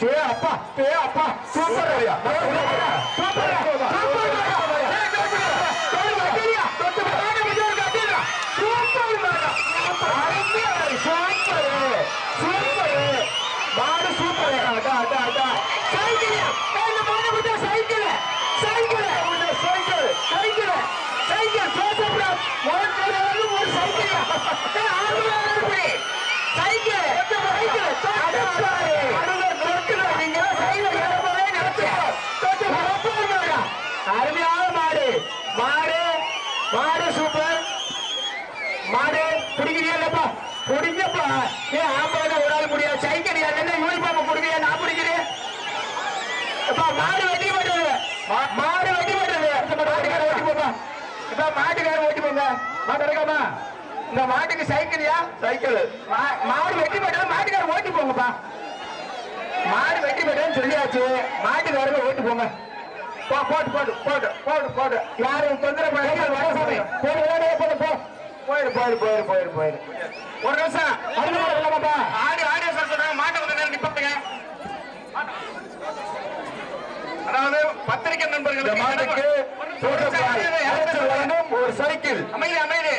சே அப்பா சே அப்பா சூப்பர் ஐயா super super cycle cycle cycle பேசப்படா ஒரு கையில ஒரு சைக்கிள் ஆறுல இருக்கு சைக்கிள் சைக்கிள் அடப்பாரு அடல நோக்குல நீங்க சைக்கிள் ஏறவே நினைச்சு தொட்டு பரப்புறா அருமையான மாடு மாடு மாடு சூப்பர் மாடு பிடிக்கிறியா இல்லப்பா? பிடிங்கப்பா. ஏ ஆம்பளை ஒரு ஆள் முடியாது சைக்கிள் என்ன யூனிஃபார்ம் கொடுக்கறியா நான் பிடிக்கிறேன் அப்பா மாடு வெட்டி போட்டது மாடு வெட்டி போட்டது மாட்டுக்கார ஓட்டி போப்பா. இப்ப மாட்டுக்கார ஓட்டி போங்க. மாட்டு இருக்காமா இந்த மாட்டுக்கு சைக்கிளியா? சைக்கிள். மாடு வெட்டி போட்டது மாட்டுக்கார ஓட்டி போங்கப்பா. மாடு வெட்டி போட்டதுன்னு சொல்லியாச்சு. மாட்டுக்காரங்க ஓட்டி போங்க. போட்டு போட்டு போட்டு போட்டு போட்டு. யாரும் தொந்தரவு போடு. போடு போ போயிரு போயிரு போயிரு போயிரு போயிரு. ஒரு நிமிஷம். ஆடி ஆடியோ சார் சொல்றாங்க மாட்டை கொஞ்ச நேரம் நிப்பட்டுங்க. அதாவது பத்திரிகை இந்த நண்பர்களுக்கு மாட்டுக்கு ஒரு சைக்கிள் அமைதி அமைதி.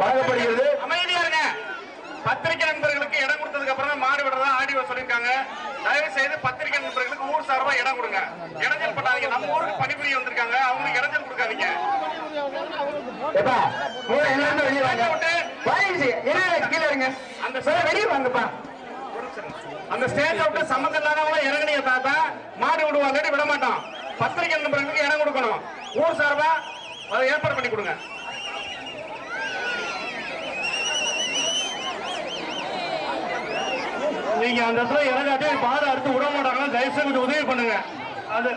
வழங்கப்படுகிறது. அமைதியா இருங்க. பத்திரிகை நண்பர்களுக்கு இடம் கொடுத்ததுக்கு அப்புறம் மாடு விடுறதா ஆடியோ சொல்லியிருக்காங்க. தயவு செய்து பத்திரிகை நண்பர்களுக்கு ஊர் சார்பா இடம் கொடுங்க. இடைஞ்சல் பண்ணாதீங்க. நம்ம ஊருக்கு பணிபுரிய வந்திருக்காங்க. அவங்களுக்கு இடைஞ்சல் கொடுக்காதீங்க. எப்பா மூணு எல்லாரும் வெளியே வாங்க. வாங்கிச்சு என்ன கீழே இருங்க. அந்த சரி வெளியே வாங்கப்பா. அந்த ஸ்டேஜ் விட்டு சம்மந்தம் இல்லாதவங்கள இறங்குனீங்க தாத்தா. மாடு விடுவாங்க விட மாட்டோம் பத்திரிகை நண்பர்களுக்கு இடம் கொடுக்கணும். ஊர் சார்பா அதை ஏற்பாடு பண்ணி கொடுங்க. நீங்க அந்த இடத்துல இறங்காட்டி மாடு அடுத்து விட மாட்டாங்கன்னா தயவு செய்து உதவி பண்ணுங்க. அது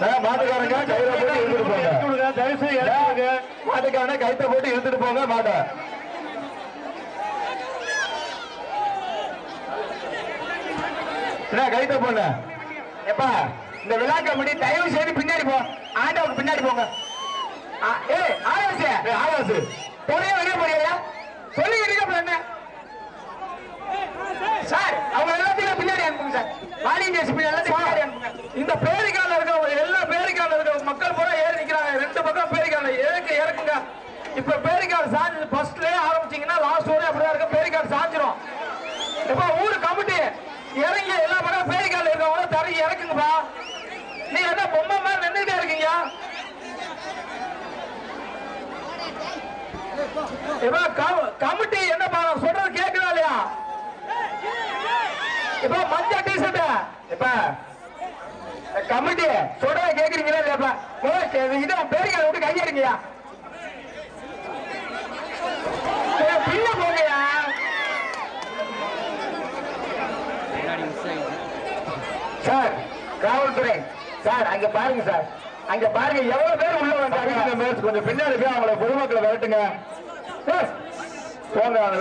மாட்டுக்காரங்க கையில போட்டு இழுத்துட்டு போங்க. மாட்டுக்காரன கைத்த போட்டு இழுத்துட்டு போங்க மாட்டை. கைத்த போன எப்பா இந்த விழா கமிட்டி தயவு செய்து பின்னாடி போ. ஆண்டவருக்கு பின்னாடி போங்க. ஏய் ஆகாசு ஆகாசு போறியா வெளியே போறியா? சொல்லிக்கிட்டு இருக்க என்ன? சார் அவங்க எல்லாத்தையும் பின்னாடி அனுப்புங்க சார். எல்லாத்தையும் பின்னாடி அனுப்புங்க. இந்த இருக்க எல்லா பேரிக்கால இருக்க மக்கள் பூரா ஏறி நிக்கிறாங்க ரெண்டு பக்கம் பேரிக்கால ஏறுக்கு இறக்குங்க? இப்ப பேரிக்கால் சாஞ்சு ஃபர்ஸ்ட்லயே ஆரம்பிச்சீங்கன்னா லாஸ்ட் வரை அப்படிதான் இருக்க பேரிக்கால் சாஞ்சிரும். இப்ப ஊர் கமிட்டி இறங்கி எல்லா பக்கம் பேரிக்கால இருக்கவங்க தரங்கி இறக்குங்கப்பா. நீ என்ன பொம்மை மாதிரி நின்றுட்டே இருக்கீங்க? இப்ப கமிட்டி என்னப்பா நான் சொல்றது கேட்குதா இல்லையா? இப்ப மஞ்சள் டீ ஷர்ட் இப்ப கமிட்டி சொல்றத கேக்குறீங்களா இல்லையாப்பா முதல்ல இதை பேருக்கால விட்டு கையெடுங்கயா பின்ன போங்கயா சார் காவல்துறை சார் அங்க பாருங்க சார். அங்க பாருங்க எவ்வளவு பேர் உள்ள வந்தாங்க? கொஞ்சம் பின்னாடி போய் அவங்கள பொதுமக்களை விரட்டுங்க. போங்க அவங்க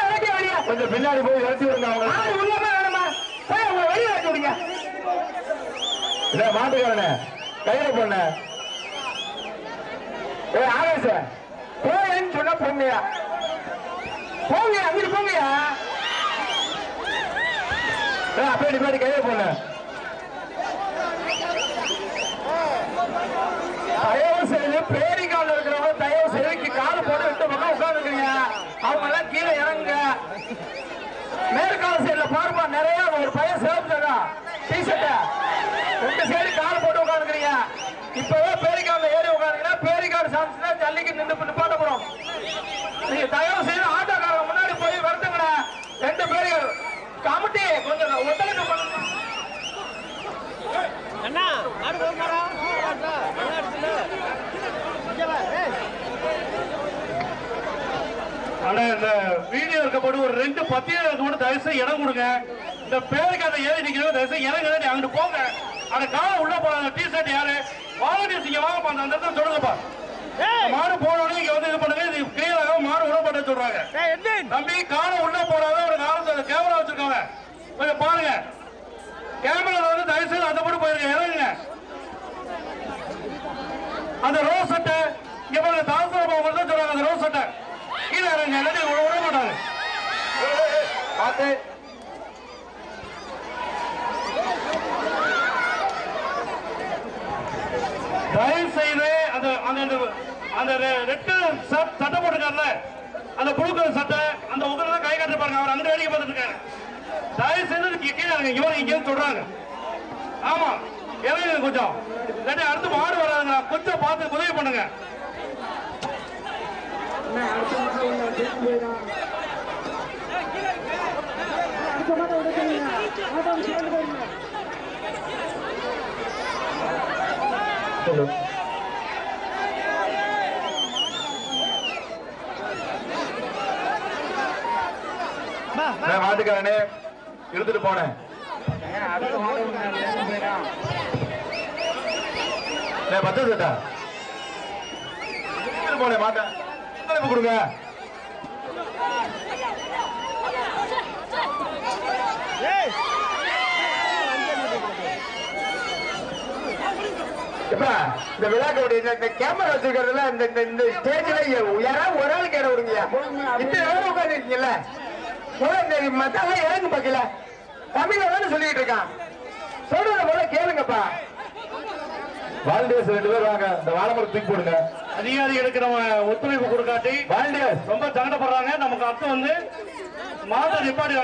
விரட்டி வெளியே கொஞ்சம் பின்னாடி போய் விரட்டி விடுங்க அவங்க ஆள் உள்ளமா வெளியே விரட்டி இல்ல கையில ஏ ஆவேச. சொன்னா போங்கயா போங்க அங்கிட்டு போங்கயா அப்படி போய் கையில தயவு செய்து பேரிக்கால இருக்கிறவங்க தயவு செய்து கால போட்டு விட்டு பக்கம் உட்காந்துருக்கீங்க அவங்க எல்லாம் கீழே இறங்குங்க. மேற்கால சைடுல பாருமா நிறைய ஒரு பையன் சேவ் டிஷர்ட்ட ரெண்டு சைடு கால் போட்டு உட்காந்துக்கிறீங்க இப்பவே பேரிக்கால ஏறி உட்காந்துங்கன்னா பேரிக்காடு சாமிச்சுன்னா ஜல்லிக்கு நின்று நிப்பாட்ட போறோம். நீங்க தயார் செய்து ஆட்டோக்காரங்க முன்னாடி போய் வருத்துங்கண்ணா ரெண்டு பேரும் கமிட்டி கொஞ்சம் ஒத்துழைப்பு பண்ணுங்க அண்ணா மாடு போகுமாடா நல்லா அடிச்சுல இங்க வா ஏய் ஆனா இந்த வீடியோ இருக்கப்படும். ஒரு ரெண்டு பத்தியம் கூட தயவு செய்து இடம் கொடுங்க. இந்த பேருக்கு அதை ஏறி நிக்கிறவங்க தயவு செய்து இறங்க அங்கிட்டு போங்க. அந்த காலம் உள்ள போறாங்க டி ஷர்ட் யாரு? வாலண்டியர்ஸ் இங்க வாங்கப்பா அந்த இடத்துல சொல்லுங்கப்பா. மாடு போனோடனே இங்க வந்து இது பண்ணுங்க இது கிளியர் ஆகும் மாடு விடப்பட்ட சொல்றாங்க. தம்பி காலம் உள்ள போறாத ஒரு காலம் கேமரா வச்சிருக்காங்க. கொஞ்சம் பாருங்க. கேமரா வந்து தயவு செய்து அந்த போட்டு போயிருங்க இறங்குங்க. அந்த ரோஸ் பார்த்து. தயவு செய்து அந்த அந்த அந்த ரெட்டு சட்டை போட்டுக்கார்ல அந்த புழுக்கள் சட்டை அந்த உங்களை கை காட்டு பாருங்க அவர் அந்த வேலைக்கு பார்த்துட்டு இருக்காரு. தயவு செய்து கீழே இருங்க இவரை இங்கே சொல்றாங்க. ஆமா இறங்குங்க கொஞ்சம். இல்லாட்டி அடுத்து மாடு வராதுங்க கொஞ்சம் பார்த்து உதவி பண்ணுங்க. மாட்டுக்காரனே இழுத்துட்டு போனேன். பத்து சட்டா போனேன் மாட்டேன் கொடுங்க. Hey! இந்த விழாக்களுடைய இந்த- இந்த கேமரா வச்சிருக்கிறதுல இந்த இந்த- ஸ்டேஜ்ல யாராவது ஒரு ஆளுக்கு இடம் விடுங்க இத்தனை பேர் உட்கார்ந்து இருக்கீங்கல்ல முதல்ல இந்த மத்தவங்க இறங்கு பார்க்கல தமிழ்ல தானே சொல்லிட்டு இருக்கான். சொல்றத போல கேளுங்கப்பா. வால்டேஸ் ரெண்டு பேர் வாங்க. இந்த வாழைமரம் தூக்கி போடுங்க. அதிகாரிகளுக்கு நம்ம ஒத்துழைப்பு கொடுக்காட்டி வால்டேஸ். ரொம்ப சங்கடப்படுறாங்க. நமக்கு அர்த்தம் வந்து மாட்டை நிப்பாடி